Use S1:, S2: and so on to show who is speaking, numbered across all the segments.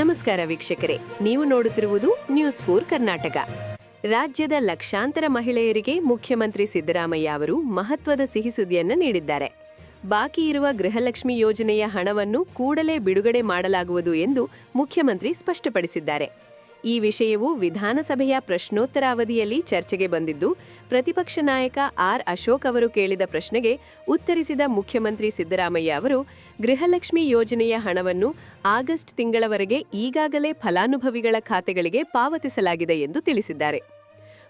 S1: ನಮಸ್ಕಾರ ವೀಕ್ಷಕರೇ, ನೀವು ನೋಡುತ್ತಿರುವುದು ನ್ಯೂಸ್ ಫೋರ್ ಕರ್ನಾಟಕ. ರಾಜ್ಯದ ಲಕ್ಷಾಂತರ ಮಹಿಳೆಯರಿಗೆ ಮುಖ್ಯಮಂತ್ರಿ ಸಿದ್ದರಾಮಯ್ಯ ಅವರು ಮಹತ್ವದ ಸಿಹಿ ಸುದ್ದಿಯನ್ನ ನೀಡಿದ್ದಾರೆ. ಬಾಕಿ ಇರುವ ಗೃಹಲಕ್ಷ್ಮಿ ಯೋಜನೆಯ ಹಣವನ್ನು ಕೂಡಲೇ ಬಿಡುಗಡೆ ಮಾಡಲಾಗುವುದು ಎಂದು ಮುಖ್ಯಮಂತ್ರಿ ಸ್ಪಷ್ಟಪಡಿಸಿದ್ದಾರೆ. ಈ ವಿಷಯವು ವಿಧಾನಸಭೆಯ ಪ್ರಶ್ನೋತ್ತರ ಅವಧಿಯಲ್ಲಿ ಚರ್ಚೆಗೆ ಬಂದಿದ್ದು, ಪ್ರತಿಪಕ್ಷ ನಾಯಕ ಆರ್. ಅಶೋಕ್ ಅವರು ಕೇಳಿದ ಪ್ರಶ್ನೆಗೆ ಉತ್ತರಿಸಿದ ಮುಖ್ಯಮಂತ್ರಿ ಸಿದ್ದರಾಮಯ್ಯ ಅವರು, ಗೃಹಲಕ್ಷ್ಮಿ ಯೋಜನೆಯ ಹಣವನ್ನು ಆಗಸ್ಟ್ ತಿಂಗಳವರೆಗೆ ಈಗಾಗಲೇ ಫಲಾನುಭವಿಗಳ ಖಾತೆಗಳಿಗೆ ಪಾವತಿಸಲಾಗಿದೆ ಎಂದು ತಿಳಿಸಿದ್ದಾರೆ.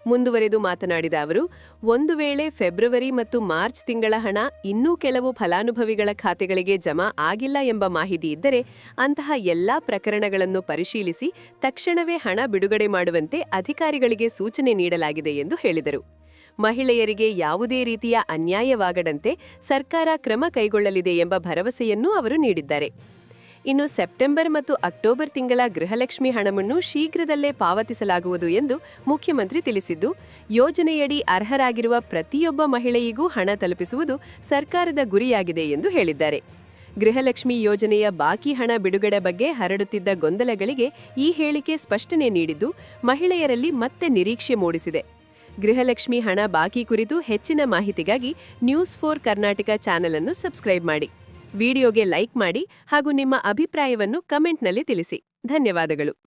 S1: ಮುಂದುವರೆದು ಮಾತನಾಡಿದ ಅವರು, ಒಂದು ವೇಳೆ ಫೆಬ್ರವರಿ ಮತ್ತು ಮಾರ್ಚ್ ತಿಂಗಳ ಹಣ ಇನ್ನೂ ಕೆಲವು ಫಲಾನುಭವಿಗಳ ಖಾತೆಗಳಿಗೆ ಜಮಾ ಆಗಿಲ್ಲ ಎಂಬ ಮಾಹಿತಿ ಇದ್ದರೆ ಅಂತಹ ಎಲ್ಲಾ ಪ್ರಕರಣಗಳನ್ನು ಪರಿಶೀಲಿಸಿ ತಕ್ಷಣವೇ ಹಣ ಬಿಡುಗಡೆ ಮಾಡುವಂತೆ ಅಧಿಕಾರಿಗಳಿಗೆ ಸೂಚನೆ ನೀಡಲಾಗಿದೆ ಎಂದು ಹೇಳಿದರು. ಮಹಿಳೆಯರಿಗೆ ಯಾವುದೇ ರೀತಿಯ ಅನ್ಯಾಯವಾಗದಂತೆ ಸರ್ಕಾರ ಕ್ರಮ ಕೈಗೊಳ್ಳಲಿದೆ ಎಂಬ ಭರವಸೆಯನ್ನೂ ಅವರು ನೀಡಿದ್ದಾರೆ. ಇನ್ನು ಸೆಪ್ಟೆಂಬರ್ ಮತ್ತು ಅಕ್ಟೋಬರ್ ತಿಂಗಳ ಗೃಹಲಕ್ಷ್ಮಿ ಹಣವನ್ನು ಶೀಘ್ರದಲ್ಲೇ ಪಾವತಿಸಲಾಗುವುದು ಎಂದು ಮುಖ್ಯಮಂತ್ರಿ ತಿಳಿಸಿದ್ದು, ಯೋಜನೆಯಡಿ ಅರ್ಹರಾಗಿರುವ ಪ್ರತಿಯೊಬ್ಬ ಮಹಿಳೆಯಿಗೂ ಹಣ ತಲುಪಿಸುವುದು ಸರ್ಕಾರದ ಗುರಿಯಾಗಿದೆ ಎಂದು ಹೇಳಿದ್ದಾರೆ. ಗೃಹಲಕ್ಷ್ಮಿ ಯೋಜನೆಯ ಬಾಕಿ ಹಣ ಬಿಡುಗಡೆ ಬಗ್ಗೆ ಹರಡುತ್ತಿದ್ದ ಗೊಂದಲಗಳಿಗೆ ಈ ಹೇಳಿಕೆ ಸ್ಪಷ್ಟನೆ ನೀಡಿದ್ದು, ಮಹಿಳೆಯರಲ್ಲಿ ಮತ್ತೆ ನಿರೀಕ್ಷೆ ಮೂಡಿಸಿದೆ. ಗೃಹಲಕ್ಷ್ಮಿ ಹಣ ಬಾಕಿ ಕುರಿತು ಹೆಚ್ಚಿನ ಮಾಹಿತಿಗಾಗಿ ನ್ಯೂಸ್ ಫೋರ್ ಕರ್ನಾಟಕ ಚಾನೆಲ್ ಅನ್ನು ಸಬ್ಸ್ಕ್ರೈಬ್ ಮಾಡಿ. ವಿಡಿಯೋಗೆ ಲೈಕ್ ಮಾಡಿ ಹಾಗೂ ನಿಮ್ಮ ಅಭಿಪ್ರಾಯವನ್ನು ಕಮೆಂಟ್ನಲ್ಲಿ ತಿಳಿಸಿ. ಧನ್ಯವಾದಗಳು.